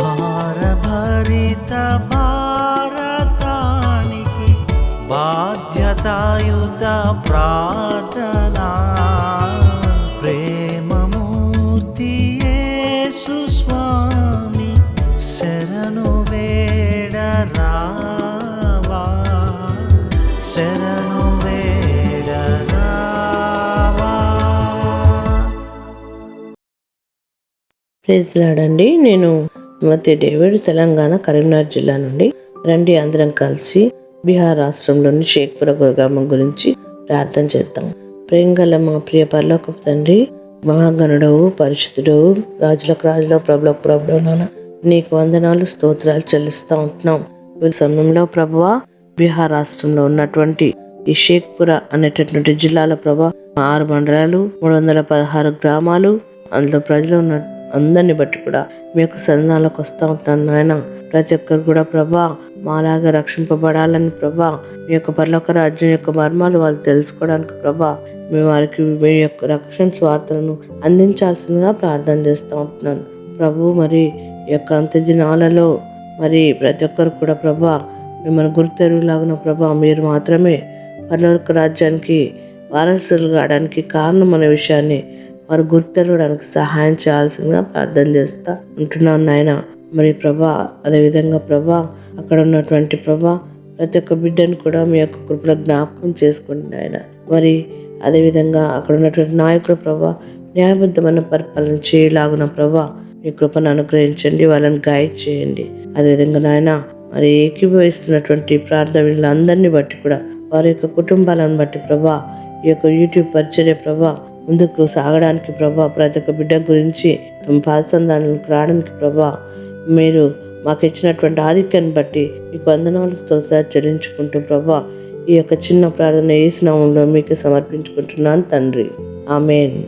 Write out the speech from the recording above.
భారభరిత భారతానికి బాధ్యతాయుత ప్రార్థనా. ప్రేమమూర్తి సుస్వామి శరణు వేడరావా. శరణు ప్రైజ్ లాడండి నేను మధ్య డేవిడ్ తెలంగాణ కరీంనగర్ జిల్లా నుండి రండి అందరం కలిసి బీహార్ రాష్ట్రంలోని షేక్పుర గ్రామం గురించి ప్రార్థన చేద్దాం. ప్రేంగల మా ప్రియ పర్లోక తండ్రి మహాగణుడవు పరిశుద్ధుడవు రాజులకు రాజులో ప్రభులకు ప్రభుడవు నాన్న నీకు వందనాలు స్తోత్రాలు చెల్లిస్తూ ఉంటున్నాం. ఈ సమయంలో ప్రభువ బీహార్ రాష్ట్రంలో ఉన్నటువంటి ఈ షేక్పుర అనేటటువంటి జిల్లాల ప్రభా ఆరు మండలాలు మూడు వందల పదహారు గ్రామాలు అందులో ప్రజలు ఉన్న అందరిని బట్టి కూడా మీ యొక్క వస్తూ ఉంటున్నాను నాయన. ప్రతి ఒక్కరు కూడా ప్రభా మాలాగా రక్షింపబడాలని ప్రభా మీ యొక్క పరలోక రాజ్యం యొక్క మర్మాలు వాళ్ళు తెలుసుకోవడానికి ప్రభా మీ వారికి మీ యొక్క రక్షణ స్వార్థలను అందించాల్సిందిగా ప్రార్థన చేస్తూ ఉంటున్నాను. ప్రభు మరి ఈ యొక్క అంత్య దినాలలో మరి ప్రతి ఒక్కరు కూడా ప్రభా మిమ్మల్ని గుర్తెరుగులాగిన ప్రభా మీరు మాత్రమే పరలోక రాజ్యానికి వారసులు కావడానికి కారణం అనే విషయాన్ని వారు గుర్తెరవడానికి సహాయం చేయాల్సిందిగా ప్రార్థన చేస్తా ఉంటున్నాను నాయన. మరి ప్రభా అదేవిధంగా ప్రభా అక్కడ ఉన్నటువంటి ప్రభా ప్రతి ఒక్క బిడ్డను కూడా మీ యొక్క కృపలో జ్ఞాపకం చేసుకోండి ఆయన మరి అదేవిధంగా అక్కడ ఉన్నటువంటి నాయకుల ప్రభా న్యాయబద్ధమైన పరిపాలన చేయలాగున ప్రభా మీ కృపను అనుగ్రహించండి వాళ్ళని గైడ్ చేయండి. అదేవిధంగా నాయన మరి ఏకీభవిస్తున్నటువంటి ప్రార్థనలందరినీ బట్టి కూడా వారి యొక్క కుటుంబాలను బట్టి ప్రభా ఈ యొక్క యూట్యూబ్ పరిచర్య ప్రభా ముందుకు సాగడానికి ప్రభా ప్రతి ఒక్క బిడ్డ గురించి తమ పాదసంధానాలకు రావడానికి ప్రభా మీరు మాకు ఇచ్చినటువంటి ఆధిక్యాన్ని బట్టి మీకు వందనాలు స్తోత్రాలు చెల్లించుకుంటూ ప్రభా ఈ యొక్క చిన్న ప్రార్థన ఏ స్నామంలో మీకు సమర్పించుకుంటున్నాను తండ్రి. ఆమెన్.